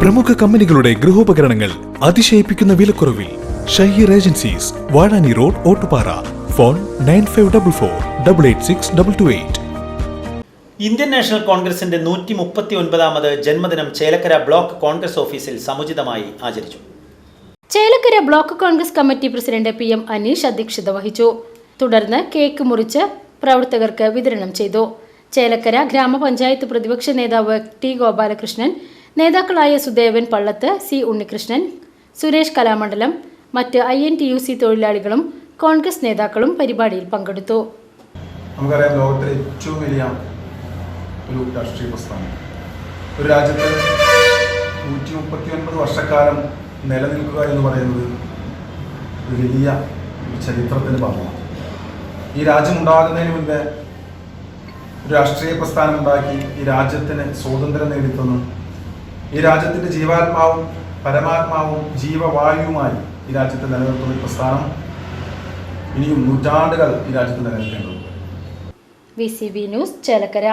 പ്രമുഖ കമ്പനികളുടെ ഗൃഹോപകരണങ്ങൾ അതിശയിപ്പിക്കുന്ന വിലക്കുറവിൽ Shaheer agencies Vazhani road Ottupara. Phone nine five double four double eight six double two eight. Indian national കോൺഗ്രസിന്റെ നൂറ്റി മുപ്പത്തി ഒൻപതാമത് ജന്മദിനം ചേലക്കര ബ്ലോക്ക് കോൺഗ്രസ് ഓഫീസിൽ സമുചിതമായി ആചരിച്ചു. Chelakkara block Congress committee president P M Aneesh അധ്യക്ഷത വഹിച്ചു. തുടർന്ന് കേക്ക് മുറിച്ച് പ്രവർത്തകർക്ക് വിതരണം ചെയ്തു. ചേലക്കര ഗ്രാമപഞ്ചായത്ത് പ്രതിപക്ഷ നേതാവ് ടി ഗോപാലകൃഷ്ണൻ നേതാക്കളായ സുദേവൻ പള്ളത്ത് സി ഉണ്ണികൃഷ്ണൻ സുരേഷ് കലാമണ്ഡലം മറ്റ് I N T U C തൊഴിലാളികളും കോൺഗ്രസ് നേതാക്കളും പരിപാടിയിൽ പങ്കെടുത്തു. നമുക്കറിയാം ലോകത്തിലെ ഏറ്റവും വലിയ ഒരു രാഷ്ട്രീയ പ്രസ്ഥാനം. ഒരു രാജ്യത്ത് നൂറ്റി മുപ്പത്തി ഒൻപത് വർഷക്കാലം നിലനിൽക്കുക എന്ന് പറയുന്നത് വലിയ ചരിത്രത്തിന്റെ ഭാഗമാണ്. ഈ രാജ്യം ഉണ്ടാകുന്നതിന് മുൻപേ രാഷ്ട്രീയ പ്രസ്ഥാനം ഉണ്ടാക്കി ഈ രാജ്യത്തിന് സ്വാതന്ത്ര്യം നേടിത്തന്നു ഈ രാജ്യത്തിന്റെ ജീവാത്മാവും പരമാത്മാവും ജീവവായുവുമായി ഈ രാജ്യത്ത് നിലനിർത്തുന്ന പ്രസ്ഥാനം ഇനിയും നൂറ്റാണ്ടുകൾ ഈ രാജ്യത്ത് നിലനിൽക്കേണ്ടതുണ്ട്. V C B news Chelakkara.